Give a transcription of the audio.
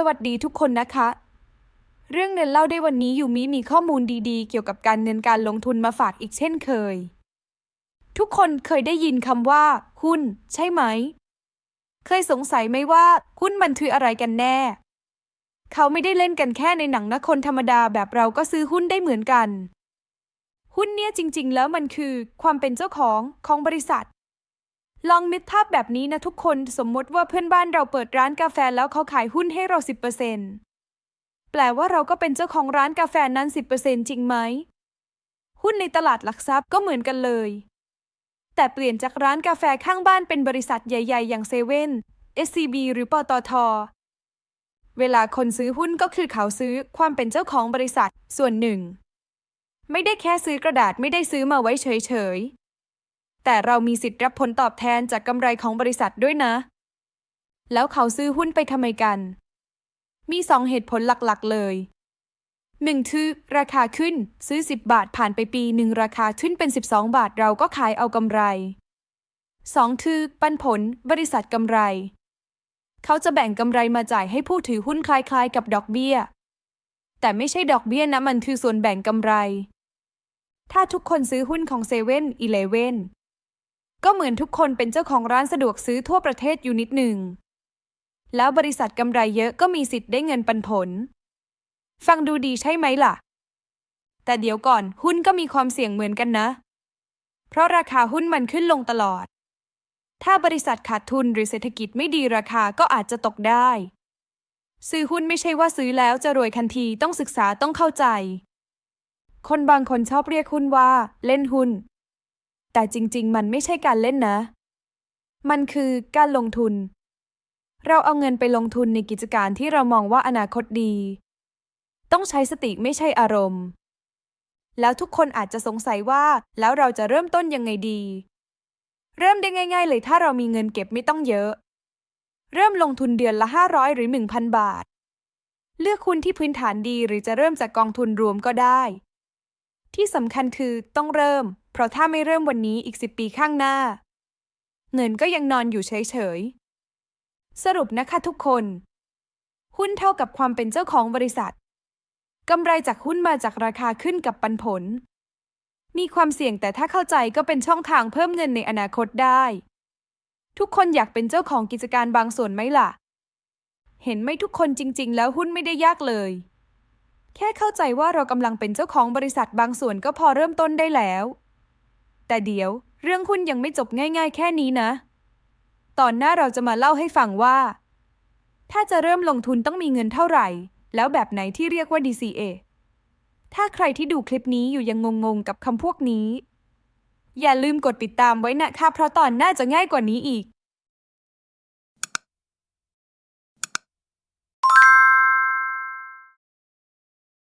สวัสดีทุกคนนะคะ เรื่องเงินเล่าได้วันนี้ยูมิมีข้อมูลดีๆ เกี่ยวกับการเงินการลงทุนมาฝากอีกเช่นเคย ทุกคนเคยได้ยินคำว่า หุ้น ใช่ไหม เคยสงสัยไหมว่าหุ้นมันคืออะไรกันแน่ เขาไม่ได้เล่นกันแค่ในหนังนะคนธรรมดาแบบเราก็ซื้อหุ้นได้เหมือนกัน หุ้นเนี่ยจริง ๆ แล้วมันคือ ความเป็นเจ้าของของบริษัท ลองนึกภาพแบบนี้นะทุกคนสมมติว่าเพื่อนบ้านเราเปิดร้านกาแฟแล้วเขาขายหุ้นให้เรา10%แปลว่าเราก็เป็นเจ้าของร้านกาแฟนั้น10%จริงไหม หุ้นในตลาดหลักทรัพย์ก็เหมือนกันเลย แต่เปลี่ยนจากร้านกาแฟข้างบ้านเป็นบริษัทใหญ่ ๆ อย่างเซเว่น SCB หรือปตท เวลาคนซื้อหุ้นก็คือเขาซื้อความเป็นเจ้าของบริษัทส่วนหนึ่ง ไม่ได้แค่ซื้อกระดาษไม่ได้ซื้อมาไว้เฉย แต่เรามีสิทธิ์รับผลตอบแทนจากกำไรของบริษัทด้วยนะ แล้วเขาซื้อหุ้นไปทำไมกัน มีสองเหตุผลหลักๆ เลยหนึ่งคือราคาขึ้นซื้อ 10 บาทผ่านไปปีหนึ่งราคาขึ้นเป็น 12 บาทเราก็ขายเอากำไรสองคือปันผล บริษัทกำไร เขาจะแบ่งกำไรมาจ่ายให้ผู้ถือหุ้นคล้ายๆ กับดอกเบี้ย แต่ไม่ใช่ดอกเบี้ยนะมันคือส่วนแบ่งกำไร ถ้าทุกคนซื้อหุ้นของเซเว่นอีเลเว่น ก็เหมือนทุกคนเป็นเจ้าของร้านสะดวกซื้อทั่วประเทศอยู่นิดหนึ่ง แล้วบริษัทกำไรเยอะก็มีสิทธิ์ได้เงินปันผล ฟังดูดีใช่ไหมล่ะ แต่เดี๋ยวก่อนหุ้นก็มีความเสี่ยงเหมือนกันนะ เพราะราคาหุ้นมันขึ้นลงตลอด ถ้าบริษัทขาดทุนหรือเศรษฐกิจไม่ดีราคาก็อาจจะตกได้ ซื้อหุ้นไม่ใช่ว่าซื้อแล้วจะรวยทันทีต้องศึกษาต้องเข้าใจ คนบางคนชอบเรียกหุ้นว่า เล่นหุ้น แต่จริง ๆ มันไม่ใช่การเล่นนะ มันคือการลงทุน เราเอาเงินไปลงทุนในกิจการที่เรามองว่าอนาคตดี ต้องใช้สติไม่ใช่อารมณ์ แล้วทุกคนอาจจะสงสัยว่าแล้วเราจะเริ่มต้นยังไงดี เริ่มได้ง่าย ๆ เลยถ้าเรามีเงินเก็บไม่ต้องเยอะ เริ่มลงทุนเดือนละ 500 หรือ 1,000 บาท เลือกหุ้นที่พื้นฐานดีหรือจะเริ่มจากกองทุนรวมก็ได้ ที่สำคัญคือต้องเริ่ม ราะถ้าไม่เริ่มวันนี้อีก10ปีข้างหน้า เงินก็ยังนอนอยู่เฉยๆ สรุปนะคะทุกคน หุ้นเท่ากับความเป็นเจ้าของบริษัทกำไรจากหุ้นมาจากราคาขึ้นกับปันผล มีความเสี่ยงแต่ถ้าเข้าใจก็เป็นช่องทางเพิ่มเงินในอนาคตได้ ทุกคนอยากเป็นเจ้าของกิจการบางส่วนไหมล่ะ เห็นไหมทุกคนจริง ๆ แล้วหุ้นไม่ได้ยากเลย แค่เข้าใจว่าเรากำลังเป็นเจ้าของบริษัทบางส่วนก็พอเริ่มต้นได้แล้ว แต่เดี๋ยว เรื่องหุ้นยังไม่จบง่ายๆ แค่นี้นะ ตอนหน้าเราจะมาเล่าให้ฟังว่า ถ้าจะเริ่มลงทุนต้องมีเงินเท่าไหร่ แล้วแบบไหนที่เรียกว่า DCA ถ้าใครที่ดูคลิปนี้อยู่ยังงงๆกับคำพวกนี้ อย่าลืมกดติดตามไว้นะคะเพราะตอนหน้าจะง่ายกว่านี้อีก